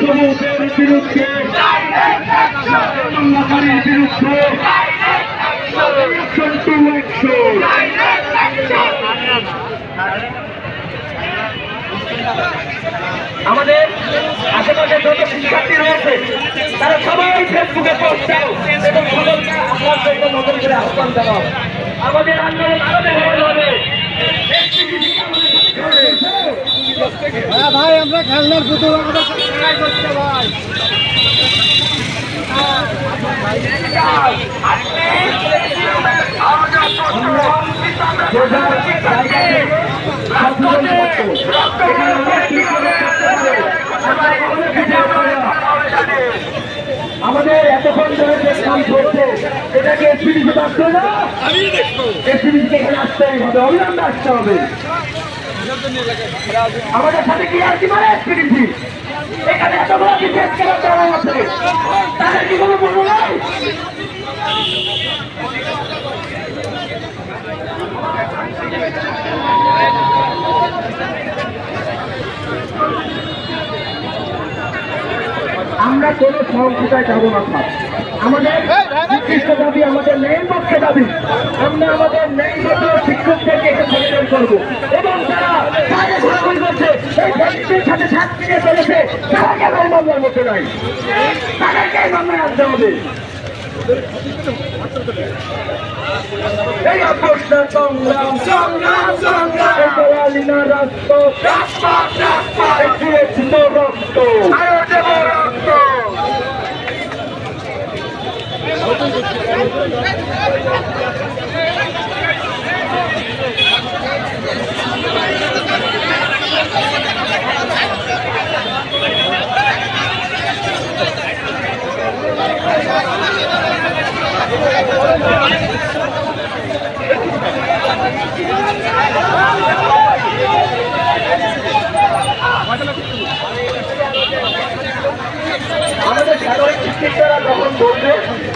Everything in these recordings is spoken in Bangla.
সমুদ্রের বিরুদ্ধে আমাদের আশেপাশে যত শিক্ষার্থী রয়েছে, তারা সবাই ফেসবুকে পোস্ট দাও এবং সকলকে আপনার করে আহ্বান জানাও আমাদের আন্দোলন আরও বেড়ে হবে হ্যাঁ ভাই আমরা খেলনার পুতুল আমাদের সাথে লড়াই করছে ভাই আমাদের এতক্ষণ ধরে কাজ চলছে এটাকে এসপিডিসি আসতে না? এসপিডিসি এখানে আসতেই হবে, অবিলম্বে আসতে হবে। আমাদের সাথে কি আর কি মানে এসপিডিসি এখানে এতগুলো বিশেষ কেন আছে তাদের কি কোনো মূল্য নাই আমরা কোনো সহযোগিতায় যাব না স্যার। আমাদের নির্দিষ্ট দাবি আমাদের ন্যায় পক্ষে দাবি। আমরা আমাদের ন্যায় পক্ষে শিক্ষকদেরকে সচেতন করব। এবং বাইরে ঘোরাঘুরি করছে। এই ব্যক্তিদের সাথে চলেছে। তারা কেন এই মামলার মধ্যে নাই। তাদেরকে মামলায় আসতে হবে। এই অপসর সংগ্রাম সংগ্রাম সংগ্রাম। দিয়েছিল রক্ত আরও রক্ত। আমাদের সাধারণ শিক্ষিকারা যখন বলবে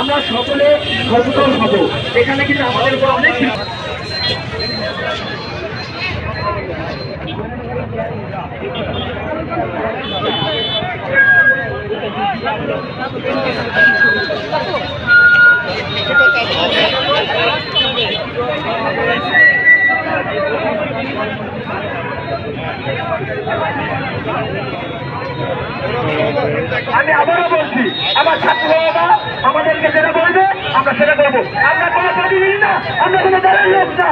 আমরা সকলে সচেতন হব। এখানে কিন্তু আমাদের উপর অনেক আমি আবারও বলছি, আমার ছাত্ররা আমাদেরকে যেটা বলবে আমরা সেটা করব। আমরা কোনো প্রতিনিধি না, আমরা কোনো দলের লোক না।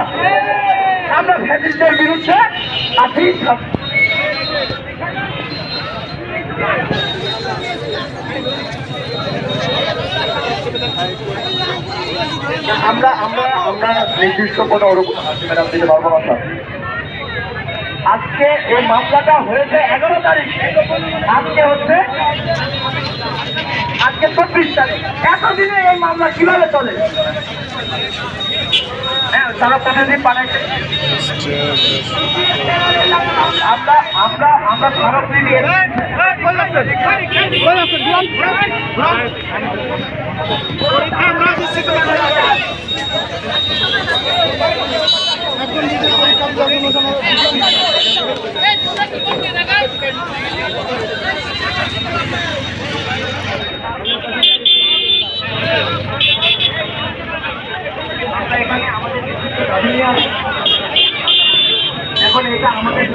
আমরা ফ্যাসিস্টের বিরুদ্ধে আছি। আমরা আমরা আমরা নির্দিষ্ট কোনো ওরকম দিতে পারব না স্যার আজকে এই মামলাটা হয়েছে এগারো তারিখ। আজকে হচ্ছে, আজকে চব্বিশ তারিখ। এতদিনে এই মামলা কীভাবে চলে? হ্যাঁ তারা প্রতিদিন পাঠাইছে। আমরা আমরা আমরা ভারত মিডিয়ে একদম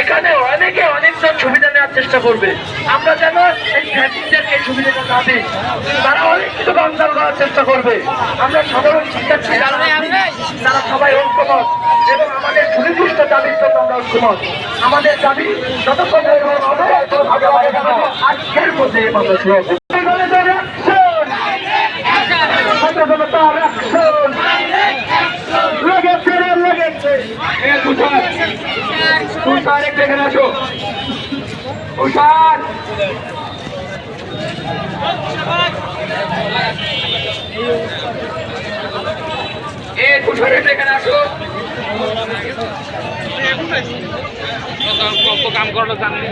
এখানে অনেকে অনেকজন সুবিধা নেওয়ার চেষ্টা করবে। আমরা যেন এই ফ্যামিলিদেরকে এই সুবিধাটা না দিই তারা অনেক কিছু বাঞ্চাল করার চেষ্টা করবে। আমরা সাধারণ শিক্ষার্থী যারা তারা সবাই ঐক্যমত এবং আমাদের সুনির্দিষ্ট দাবির জন্য আমরা ঐক্যমত। আমাদের দাবি যতক্ষণ আজকের মধ্যে! তুষার, একটু এখানে আসো। তুষার এ কাম করল জানলি